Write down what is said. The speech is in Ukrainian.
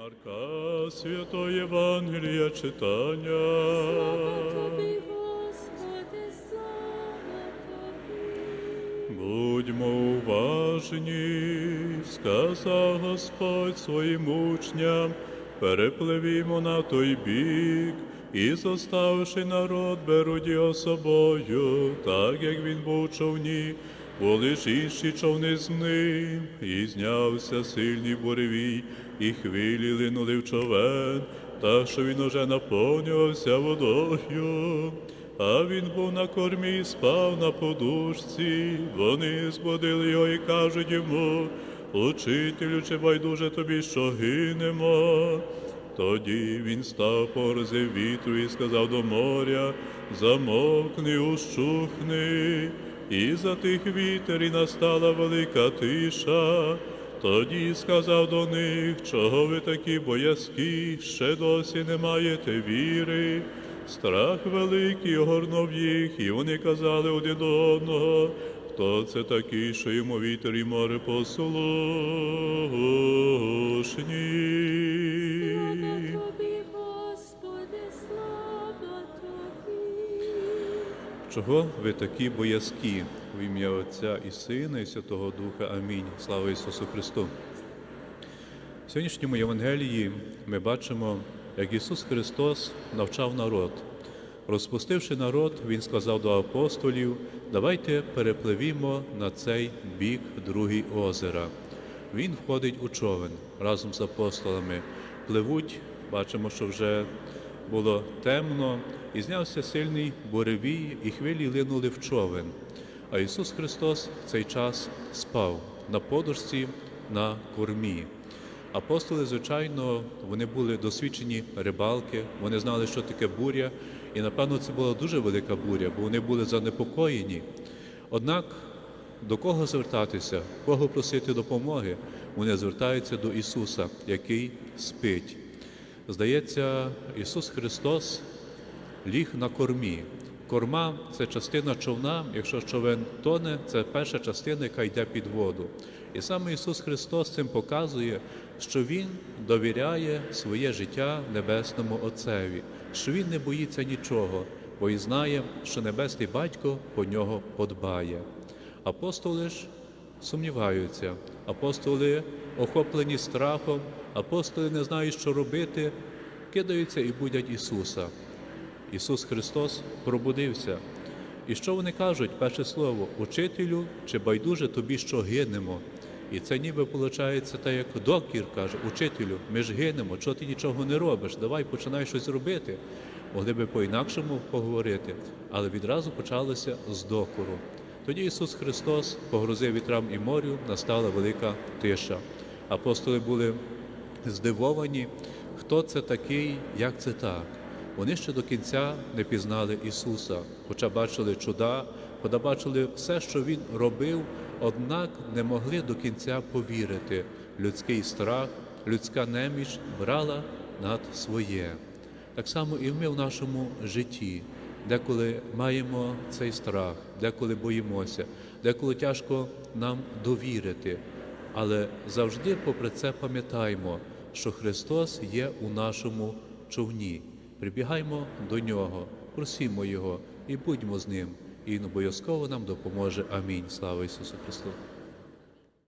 Марка, Святої Євангелія читання. Тобі, Господи, слава Тобі. Будьмо уважні, сказав Господь своїм учням, перепливімо на той бік, і зоставивши народ, беруть його собою, так як він був човні, ж човни з ним, і знявся сильний буревій, і хвилі линули в човен, так що він уже наповнювався водою. А він був на кормі і спав на подушці. Вони збудили його і кажуть йому, Учителю, чи байдуже тобі, що гинемо. Тоді він став порозив вітру і сказав до моря, замовкни, ущухни, і затих вітер, і настала велика тиша. Тоді сказав до них, чого ви такі боязкі, ще досі не маєте віри. Страх великий огорнув їх, і вони казали один до одного, хто це такий, що йому вітер і море послушні. Чого ви такі боязкі? В ім'я Отця і Сина, і Святого Духа. Амінь. Слава Ісусу Христу. В сьогоднішньому Євангелії ми бачимо, як Ісус Христос навчав народ. Розпустивши народ, Він сказав до апостолів: давайте перепливімо на цей бік другий озера. Він входить у човен разом з апостолами. Пливуть, бачимо, що вже було темно, і знявся сильний буревій, і хвилі линули в човен. А Ісус Христос в цей час спав на подушці на кормі. Апостоли, звичайно, вони були досвідчені рибалки, вони знали, що таке буря, і напевно це була дуже велика буря, бо вони були занепокоєні. Однак до кого звертатися, кого просити допомоги, вони звертаються до Ісуса, який спить. Здається, Ісус Христос ліг на кормі. Корма це частина човна. Якщо човен тоне, це перша частина, яка йде під воду. І саме Ісус Христос цим показує, що Він довіряє своє життя Небесному Отцеві, що Він не боїться нічого, бо і знає, що Небесний Батько по нього подбає. Апостоли ж сумніваються, апостоли охоплені страхом, апостоли не знають, що робити, кидаються і будять Ісуса. Ісус Христос пробудився. І що вони кажуть? Перше слово учителю чи байдуже тобі, що гинемо. І це ніби виходить так, як докір каже, учителю, ми ж гинемо, чого ти нічого не робиш, давай починай щось робити. Могли би по-інакшому поговорити, але відразу почалося з докору. Тоді Ісус Христос погрозив вітрам і морю, настала велика тиша. Апостоли були здивовані, хто це такий, як це так. Вони ще до кінця не пізнали Ісуса, хоча бачили чуда, хоча бачили все, що Він робив, однак не могли до кінця повірити. Людський страх, людська неміч брала над своє. Так само і ми в нашому житті, деколи маємо цей страх, деколи боїмося, деколи тяжко нам довірити. Але завжди, попри це, пам'ятаємо, що Христос є у нашому човні. Прибігаймо до Нього, просімо Його і будьмо з Ним, і Він обов'язково нам допоможе. Амінь. Слава Ісусу Христу!